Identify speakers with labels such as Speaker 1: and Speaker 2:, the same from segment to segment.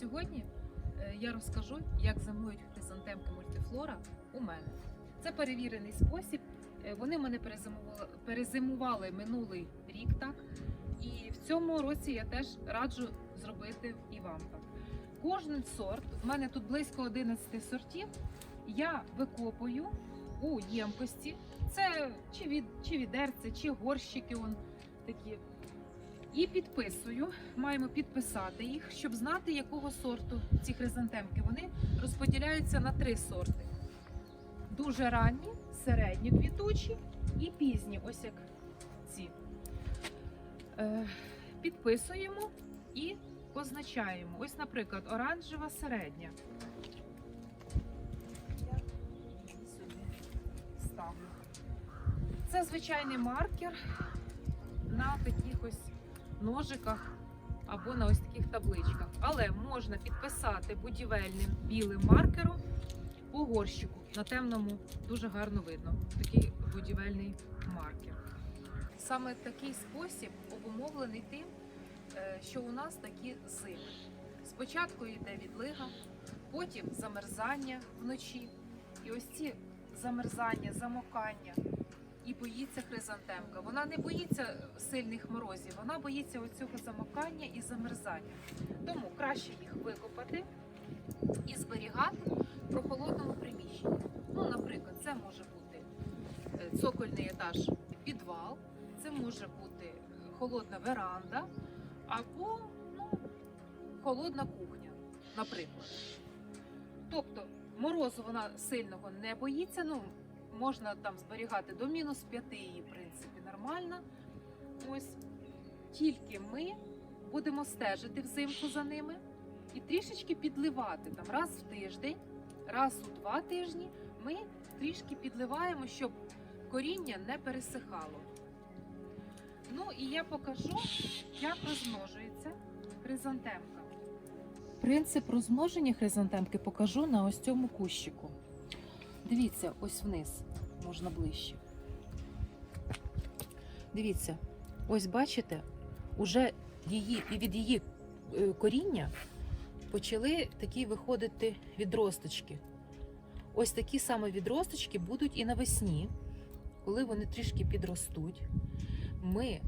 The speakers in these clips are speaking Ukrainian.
Speaker 1: Сьогодні е, я розкажу, як зимують хризантемки мультифлора у мене. Це перевірений спосіб. Е, Вони мене перезимували, перезимували минулий рік так. І в цьому році я теж раджу зробити і вам так. Кожен сорт, в мене тут близько 11 сортів, я викопую у ємкості. Це чи від чи відерце, чи горщики он такі. І підписую. Маємо підписати їх, щоб знати, якого сорту ці хризантемки. Вони розподіляються на три сорти: дуже ранні, середні квітучі і пізні, ось як ці. Е, підписуємо і позначаємо. Ось, наприклад, оранжева середня. Це звичайний маркер на таких ось ножиках або на ось таких табличках. Але можна підписати будівельним білим маркером по горщику. На темному дуже гарно видно. Такий будівельний маркер. Саме такий спосіб обумовлений тим, е, що у нас такі зими. Спочатку йде відлига, потім замерзання вночі. І ось ці замерзання, замокання і боїться хризантемка. Вона не боїться сильних морозів, вона боїться оцього замокання і замерзання. Тому краще їх викопати і зберігати в прохолодному приміщенні. Ну, наприклад, це може бути е, цокольний етаж підвал, це може бути е, холодна веранда або ну, холодна кухня, наприклад. Тобто морозу вона сильного не боїться. Ну, можна там зберігати до мінус 5 її, в принципі, нормально. Ось тільки ми будемо стежити взимку за ними і трішечки підливати там раз в тиждень, раз у два тижні. Ми трішки підливаємо, щоб коріння не пересихало. Ну і я покажу, як розмножується хризантемка. Принцип розмноження хризантемки покажу на ось цьому кущику. Дивіться, ось вниз, можна ближче. Дивіться, ось бачите, уже її і від її е, коріння почали такі виходити відросточки. Ось такі саме відросточки будуть і навесні, коли вони трішки підростуть. Ми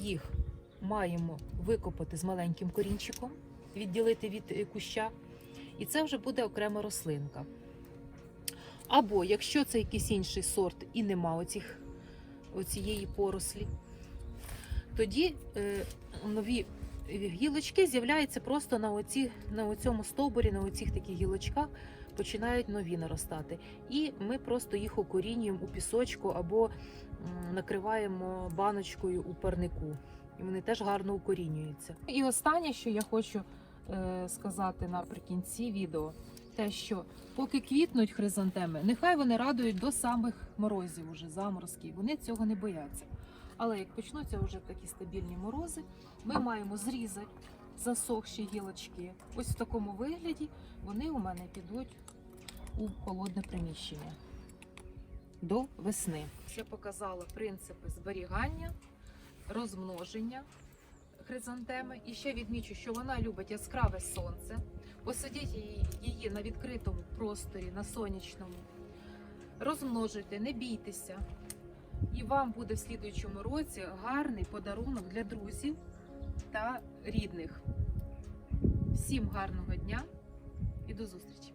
Speaker 1: їх маємо викопати з маленьким корінчиком, відділити від е, куща, і це вже буде окрема рослинка. Або якщо це якийсь інший сорт і нема оцих, оцієї порослі, тоді е, нові гілочки з'являються просто на, оці, на оцьому стовбурі, на оцих таких гілочках починають нові наростати. І ми просто їх укорінюємо у пісочку або накриваємо баночкою у парнику. І вони теж гарно укорінюються. І останнє, що я хочу е, сказати наприкінці відео, те, що поки квітнуть хризантеми, нехай вони радують до самих морозів, уже заморозків. Вони цього не бояться. Але як почнуться вже такі стабільні морози, ми маємо зрізати засохші гілочки. Ось в такому вигляді вони у мене підуть у холодне приміщення до весни. Я показала принципи зберігання, розмноження хризантеми. І ще відмічу, що вона любить яскраве сонце. Посадіть її, на відкритому просторі, на сонячному. Розмножуйте, не бійтеся. І вам буде в слідуючому році гарний подарунок для друзів та рідних. Всім гарного дня і до зустрічі!